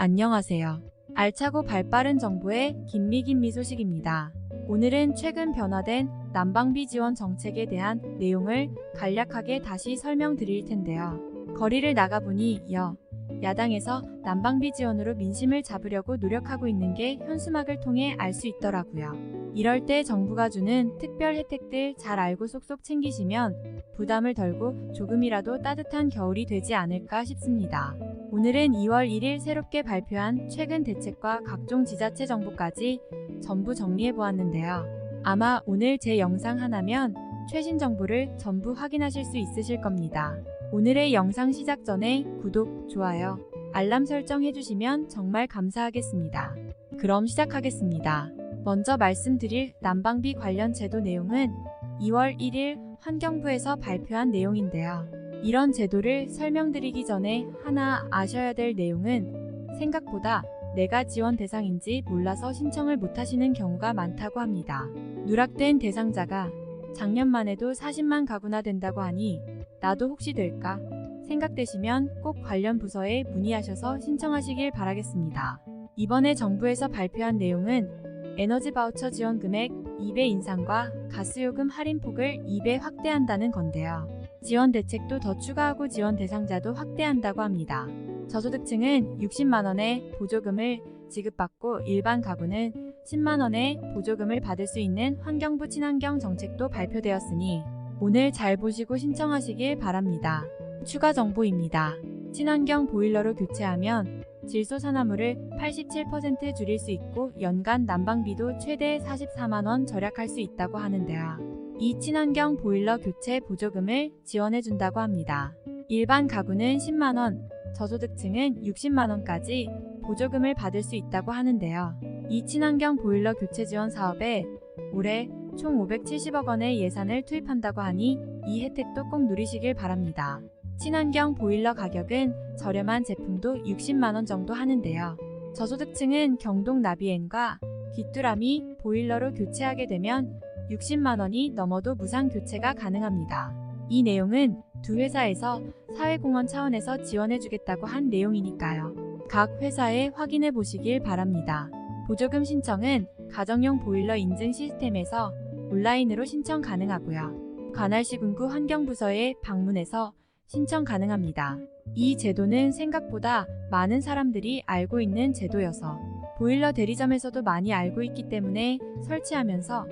안녕하세요. 알차고 발빠른 정보의 김미김미 소식입니다. 오늘은 최근 변화된 난방비 지원 정책에 대한 내용을 간략하게 다시 설명드릴 텐데요. 거리를 나가보니 여 야당에서 난방비 지원으로 민심을 잡으려고 노력하고 있는 게 현수막을 통해 알 수 있더라고요. 이럴 때 정부가 주는 특별 혜택들 잘 알고 쏙쏙 챙기시면 부담을 덜고 조금이라도 따뜻한 겨울이 되지 않을까 싶습니다. 오늘은 2월 1일 새롭게 발표한 최근 대책과 각종 지자체 정보까지 전부 정리해 보았는데요. 아마 오늘 제 영상 하나면 최신 정보를 전부 확인하실 수 있으실 겁니다. 오늘의 영상 시작 전에 구독, 좋아요, 알람 설정 해주시면 정말 감사하겠습니다. 그럼 시작하겠습니다. 먼저 말씀드릴 난방비 관련 제도 내용은 2월 1일 환경부에서 발표한 내용인데요. 이런 제도를 설명드리기 전에 하나 아셔야 될 내용은 생각보다 내가 지원 대상인지 몰라서 신청을 못하시는 경우가 많다고 합니다. 누락된 대상자가 작년만 해도 40만 가구나 된다고 하니 나도 혹시 될까 생각되시면 꼭 관련 부서에 문의하셔서 신청하시길 바라겠습니다. 이번에 정부에서 발표한 내용은 에너지 바우처 지원 금액 2배 인상과 가스요금 할인폭을 2배 확대한다는 건데요. 지원 대책도 더 추가하고 지원 대상자도 확대한다고 합니다. 저소득층은 60만원의 보조금을 지급받고 일반 가구는 10만원의 보조금을 받을 수 있는 환경부 친환경 정책도 발표되었으니 오늘 잘 보시고 신청하시길 바랍니다. 추가 정보입니다. 친환경 보일러로 교체하면 질소 산화물을 87% 줄일 수 있고 연간 난방비도 최대 44만원 절약할 수 있다고 하는데요. 이 친환경 보일러 교체 보조금을 지원해 준다고 합니다. 일반 가구는 10만원, 저소득층은 60만원까지 보조금을 받을 수 있다고 하는데요. 이 친환경 보일러 교체 지원 사업에 올해 총 570억 원의 예산을 투입한다고 하니 이 혜택도 꼭 누리시길 바랍니다. 친환경 보일러 가격은 저렴한 제품도 60만원 정도 하는데요. 저소득층은 경동 나비엔과 귀뚜라미 보일러로 교체하게 되면 60만원이 넘어도 무상 교체가 가능합니다. 이 내용은 두 회사에서 사회공헌 차원에서 지원해주겠다고 한 내용이니까요. 각 회사에 확인해 보시길 바랍니다. 보조금 신청은 가정용 보일러 인증 시스템에서 온라인으로 신청 가능하고요. 관할시군구 환경부서에 방문해서 신청 가능합니다. 이 제도는 생각보다 많은 사람들이 알고 있는 제도여서 보일러 대리점에서도 많이 알고 있기 때문에 설치하면서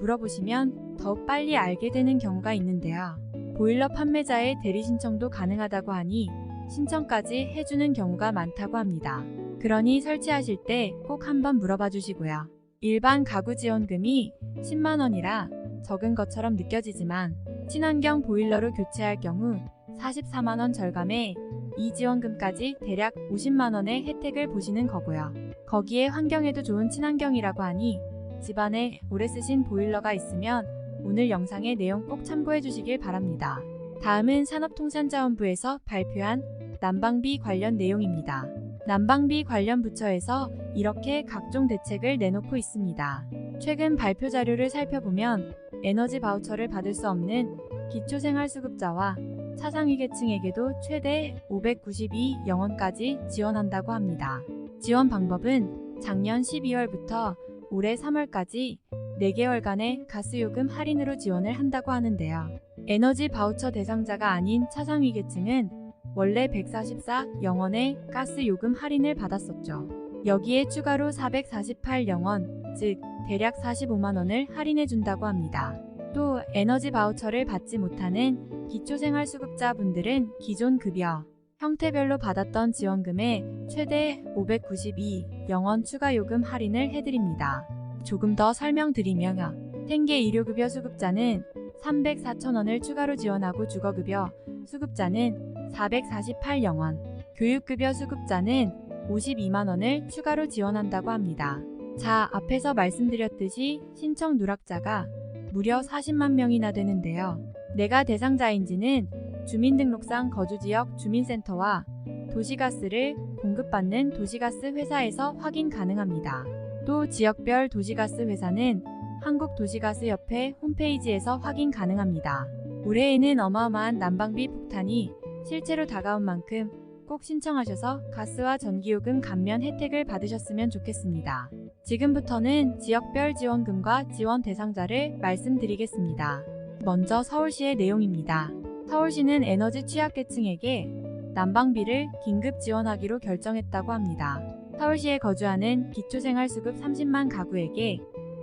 물어보시면 더욱 빨리 알게 되는 경우가 있는데요. 보일러 판매자의 대리 신청도 가능하다고 하니 신청까지 해주는 경우가 많다고 합니다. 그러니 설치하실 때 꼭 한번 물어봐 주시고요. 일반 가구 지원금이 10만원이라 적은 것처럼 느껴지지만 친환경 보일러로 교체할 경우 44만원 절감에 이 지원금까지 대략 50만원의 혜택을 보시는 거고요. 거기에 환경에도 좋은 친환경이라고 하니 집안에 오래 쓰신 보일러가 있으면 오늘 영상의 내용 꼭 참고해 주시길 바랍니다. 다음은 산업통상자원부에서 발표한 난방비 관련 내용입니다. 난방비 관련 부처에서 이렇게 각종 대책을 내놓고 있습니다. 최근 발표 자료를 살펴보면 에너지 바우처를 받을 수 없는 기초생활수급자와 차상위계층에게도 최대 592영원까지 지원한다고 합니다. 지원 방법은 작년 12월부터 올해 3월까지 4개월간의 가스요금 할인으로 지원을 한다고 하는데요. 에너지 바우처 대상자가 아닌 차상위계층은 원래 144영원의 가스요금 할인을 받았었죠. 여기에 추가로 448영원, 즉 대략 45만원을 할인해준다고 합니다. 또 에너지 바우처를 받지 못하는 기초생활수급자 분들은 기존 급여, 형태별로 받았던 지원금에 최대 592 영원 추가 요금 할인을 해드립니다. 조금 더 설명드리면 생계 의료급여 수급자는 304,000원을 추가로 지원하고 주거급여 수급자는 448영원, 교육급여 수급자는 52만원을 추가로 지원한다고 합니다. 자, 앞에서 말씀드렸듯이 신청 누락자가 무려 40만 명이나 되는데요. 내가 대상자인지는 주민등록상 거주지역 주민센터와 도시가스를 공급받는 도시가스 회사에서 확인 가능합니다. 또 지역별 도시가스 회사는 한국도시가스협회 홈페이지에서 확인 가능합니다. 올해에는 어마어마한 난방비 폭탄이 실제로 다가온 만큼 꼭 신청하셔서 가스와 전기요금 감면 혜택을 받으셨으면 좋겠습니다. 지금부터는 지역별 지원금과 지원 대상자를 말씀드리겠습니다. 먼저 서울시의 내용입니다. 서울시는 에너지 취약계층에게 난방비를 긴급 지원하기로 결정했다고 합니다. 서울시에 거주하는 기초생활수급 30만 가구에게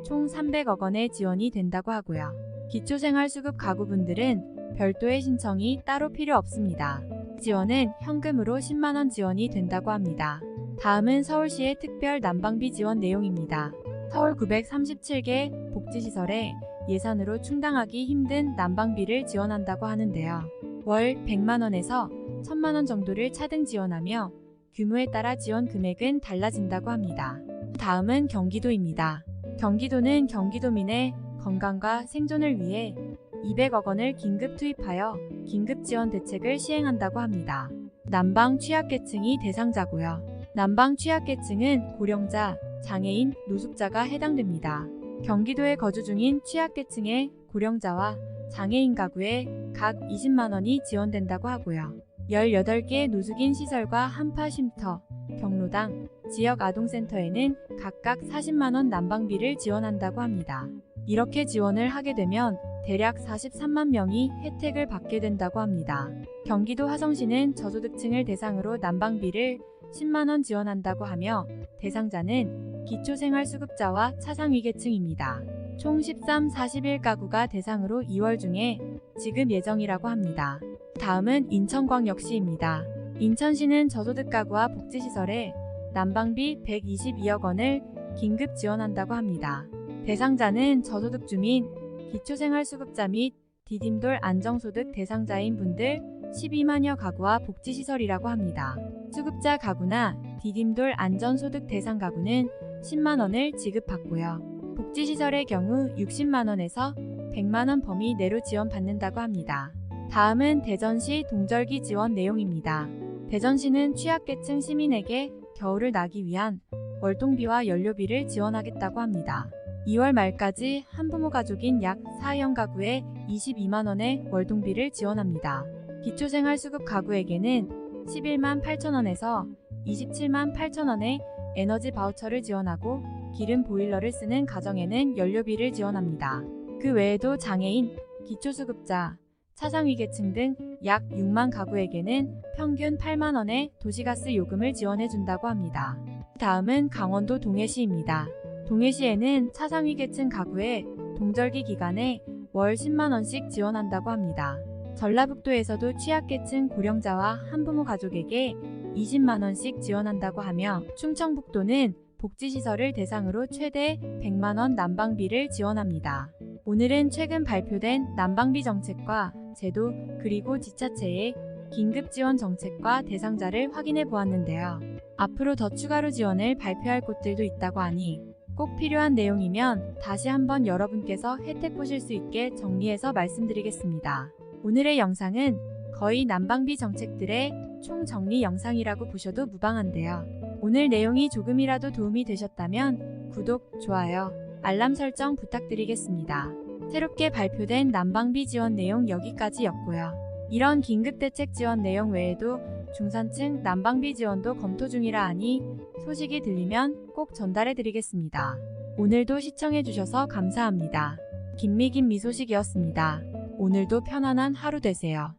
총 300억 원의 지원이 된다고 하고요. 기초생활수급 가구분들은 별도의 신청이 따로 필요 없습니다. 지원은 현금으로 10만 원 지원이 된다고 합니다. 다음은 서울시의 특별 난방비 지원 내용입니다. 서울 937개 복지시설에 예산으로 충당하기 힘든 난방비를 지원한다고 하는데요. 월 100만원에서 1000만원 정도를 차등 지원하며 규모에 따라 지원 금액은 달라진다고 합니다. 다음은 경기도입니다. 경기도는 경기도민의 건강과 생존을 위해 200억 원을 긴급 투입하여 긴급 지원 대책을 시행한다고 합니다. 난방 취약계층이 대상자고요. 난방 취약계층은 고령자, 장애인, 노숙자가 해당됩니다. 경기도에 거주 중인 취약계층의 고령자와 장애인 가구에 각 20만 원이 지원된다고 하고요. 18개 노숙인 시설과 한파 쉼터, 경로당, 지역 아동센터에는 각각 40만 원 난방비를 지원한다고 합니다. 이렇게 지원을 하게 되면 대략 43만 명이 혜택을 받게 된다고 합니다. 경기도 화성시는 저소득층을 대상으로 난방비를 10만 원 지원한다고 하며 대상자는 기초생활수급자와 차상위계층입니다. 총 13, 41 가구가 대상으로 2월 중에 지급 예정이라고 합니다. 다음은 인천광역시입니다. 인천시는 저소득 가구와 복지시설에 난방비 122억 원을 긴급 지원한다고 합니다. 대상자는 저소득 주민, 기초생활수급자 및 디딤돌 안정소득 대상자인 분들 12만여 가구와 복지시설이라고 합니다. 수급자 가구나 디딤돌 안전소득 대상 가구는 10만원을 지급받고요. 복지시설의 경우 60만원에서 100만원 범위 내로 지원받는다고 합니다. 다음은 대전시 동절기 지원 내용입니다. 대전시는 취약계층 시민에게 겨울을 나기 위한 월동비와 연료비를 지원하겠다고 합니다. 2월 말까지 한부모 가족인 약 4형 가구에 22만원의 월동비를 지원합니다. 기초생활수급 가구에게는 11만 8천원에서 27만 8천원의 에너지 바우처를 지원하고 기름 보일러를 쓰는 가정에는 연료비를 지원합니다. 그 외에도 장애인, 기초수급자, 차상위계층 등 약 6만 가구에게는 평균 8만 원의 도시가스 요금을 지원해 준다고 합니다. 다음은 강원도 동해시입니다. 동해시에는 차상위계층 가구에 동절기 기간에 월 10만 원씩 지원한다고 합니다. 전라북도에서도 취약계층 고령자와 한부모 가족에게 20만 원씩 지원한다고 하며 충청북도는 복지시설을 대상으로 최대 100만 원 난방비를 지원합니다. 오늘은 최근 발표된 난방비 정책과 제도 그리고 지자체의 긴급 지원 정책과 대상자를 확인해 보았는데요. 앞으로 더 추가로 지원을 발표할 곳들도 있다고 하니 꼭 필요한 내용이면 다시 한번 여러분께서 혜택 보실 수 있게 정리해서 말씀드리겠습니다. 오늘의 영상은 거의 난방비 정책들의 총정리 영상이라고 보셔도 무방한데요. 오늘 내용이 조금이라도 도움이 되셨다면 구독, 좋아요, 알람 설정 부탁드리겠습니다. 새롭게 발표된 난방비 지원 내용 여기까지였고요. 이런 긴급대책 지원 내용 외에도 중산층 난방비 지원도 검토 중이라 하니 소식이 들리면 꼭 전달해 드리겠습니다. 오늘도 시청해 주셔서 감사합니다. 김미김 미소식이었습니다. 오늘도 편안한 하루 되세요.